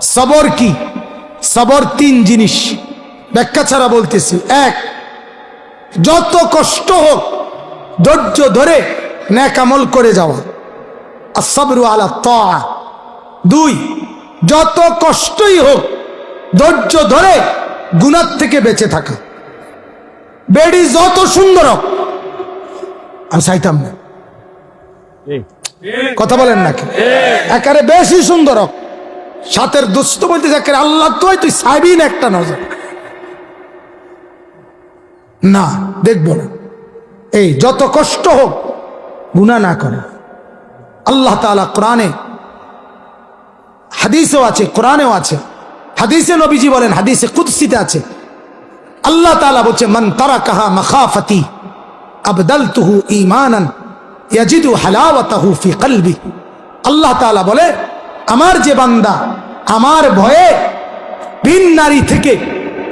সবর কি? সবর তিন জিনিস। ব্যাখ্যা ছাড়া বলতেছি। এক যত কষ্ট হোক ধৈর্য ধরে ন্যাক আমল করে যাওয়া আর সবরু আলা তা দুই যত কষ্টই হোক ধৈর্য ধরে গুণার থেকে বেঁচে থাকা। বেডি যত সুন্দর হোক। আমি চাইতাম না। কথা বলেন নাকি? একারে বেশি সুন্দর হোক। সাথের দুস্থ বলতে একের আল্লাহ তো তুই চাইবি না একটা নজর। না, দেখব না। এই, যত কষ্ট হোক গুণা না করে। আল্লাহ তাআলা কোরআনে হাদিসেও আছে, কোরআনেও আছে। হাদিসে নবীজি বলেন, হাদিসে কুৎসিতে আছে। আল্লাহ তাআলা বলছে, মান তারা কাহা মখাফতি আবদাল তুহু ইয়াজিদু হালাওয়াতাহু ফি কলবি। আল্লাহ তাআলা বলে আমার যে বান্দা আমার ভয়ে ভিন নারী থেকে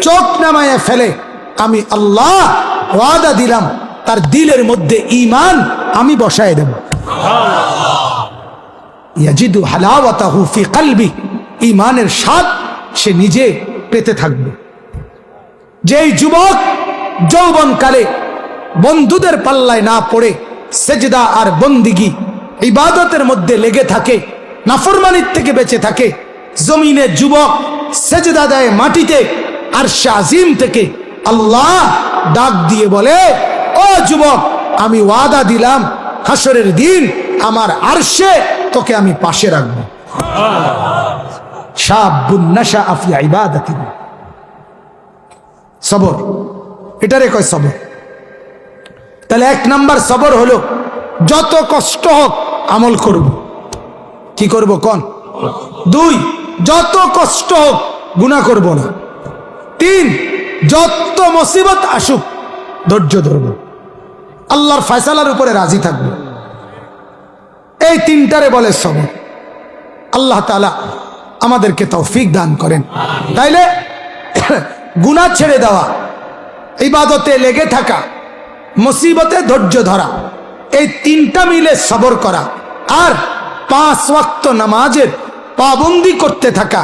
চোখ নামায় ফেলে, আমি আল্লাহ ওয়াদা দিলাম, তার দিলের মধ্যে ইমান আমি বসায় দেব। ইয়াজিদু হালাওয়াতাহু ফি কলবি ইমানের স্বাদ সে নিজে পেতে থাকবে। যেই যুবক যৌবনকালে বন্ধুদের পাল্লায় না পড়ে সেজদা আর বন্দিগি ইবাদতের মধ্যে লেগে থাকে নাফরমানির থেকে বেঁচে থাকে। জমিনের যুবক সেজদা দেয় মাটিতে আর আজিম থেকে আল্লাহ ডাক দিয়ে বলে, ও যুবক, আমি ওয়াদা দিলাম হাসরের দিন আমার আরশে তোকে আমি পাশে রাখব। সবর, এটারে কয় সবর? তাহলে এক নাম্বার সবর হলো, যত কষ্ট হোক আমল করব। কি করব কোন? দুই, যত কষ্ট হোক গুণা করব না। তিন, যত মুসিবত আসুক ধৈর্য ধরব। আল্লাহর ফয়সালার উপরে রাজি থাকব। এই তিনটারে বলে সবর। আল্লাহ তালা আমাদেরকে তৌফিক দান করেন। তাইলে গুণা ছেড়ে দেওয়া, ইবাদতে লেগে থাকা, মুসিবতে ধৈর্য ধরা, এই তিনটা মিলে সবর করা। আর পাঁচ ওয়াক্ত নামাজের পাবন্দি করতে থাকা,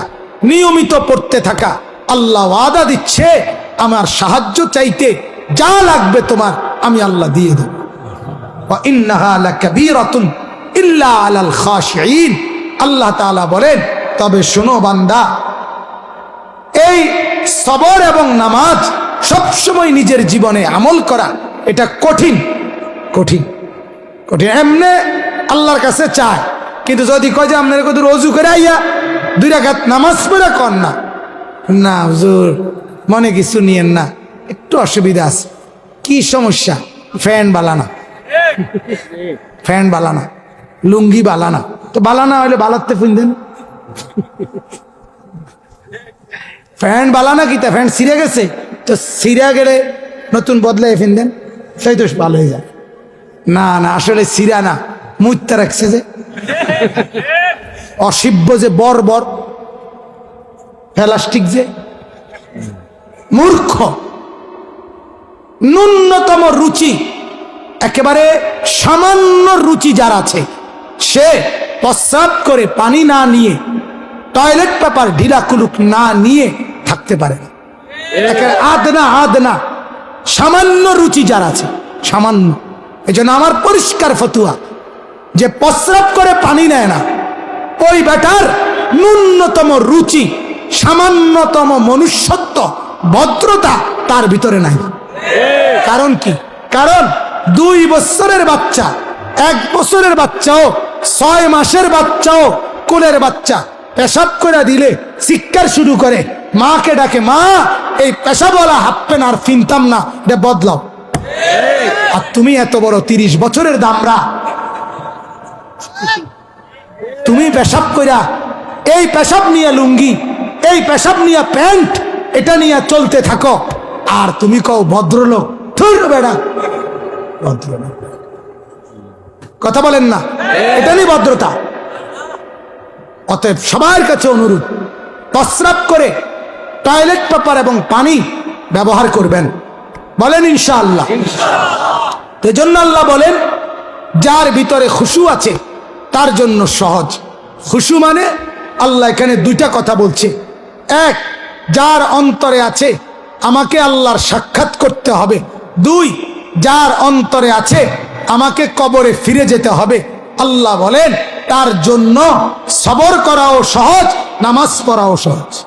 নিয়মিত পড়তে থাকা, আল্লাহ ওয়াদা দিচ্ছে, আমার সাহায্য চাইতে যা লাগবে তোমার, আমি আল্লাহ দিয়ে দেব। আল্লাহ তালা বলেন, তবে শোনো বান্দা, এই সবর এবং নামাজ সবসময় নিজের জীবনে আমল করা, এটা কঠিন কঠিন কঠিন। এমনে আল্লাহর কাছে চায় কিন্তু যদি কয় যে আপনার কত রজু করে আইয়া দুই রাখাত নামাজ পড়ে কর না। না, হুজুর, মনে কিছু নিয়েন না। একটু অসুবিধা আছে। কি সমস্যা? ফ্যান বালানা ফ্যান বালানা লুঙ্গি বালানা তো বালানা হলে বালাতে ফুন ফ্যান বালানা কি তা? ফ্যান সিরে গেছে। তো সিরা গেলে নতুন বদলাই ফিন দেন। সেই তো ভালো হয়ে যায়। না না, আসলে সিরা না। মুইত্যা রাখছে যে। অসিব্য যে বর বর, প্লাস্টিক যে, মূর্খ, ন্যূনতম রুচি, একেবারে সামান্য রুচি যার আছে, সে প্রস্রাব করে পানি না নিয়ে, টয়লেট পেপার ঢিলা কুলুক না নিয়ে থাকতে পারে না। আদনা আদনা, সামান্য রুচি যার আছে, সামান্য। এই আমার পরিষ্কার ফতুয়া যে প্রস্রাব করে পানি নেয় না। ওই বেটার ন্যূনতম রুচি, সামান্যতম মনুষ্যত্ব, ভদ্রতা তার ভিতরে নাই। কারণ কি? কারণ দুই বছরের বাচ্চা, এক বছরের বাচ্চাও, ছয় মাসের বাচ্চাও কোলের বাচ্চা। পেশাব করে দিলে শিক্ষার শুরু করে। মাকে ডাকে, মা, এই পেশাবলা হাপ্পেন আর ফিনতাম না এটা বদলাও। আর তুমি এত বড় তিরিশ বছরের দামরা তুমি পেশাব কইরা এই পেশাব নিয়ে লুঙ্গি এই পেশাব নিয়ে প্যান্ট এটা নিয়ে চলতে থাকো। আর তুমি কও ভদ্রলোক থুর বেড়া। ভদ্রলোক কথা বলেন না এটা নিয়ে ভদ্রতা। অতএব সবার কাছে অনুরোধ প্রস্রাব করে টয়লেট পেপার এবং পানি ব্যবহার করবেন। বলেন ইনশাআল্লাহ। এজন্য আল্লাহ বলেন যার ভিতরে খুশু আছে তার জন্য সহজ। খুশু মানে আল্লাহ এখানে দুইটা কথা বলছে। এক, যার অন্তরে আছে, আমাকে আল্লাহর সাক্ষাৎ করতে হবে। দুই, যার অন্তরে আছে, আমাকে কবরে ফিরে যেতে হবে। আল্লাহ বলেন, তার জন্য সবর করাও সহজ, নামাজ পড়াও সহজ।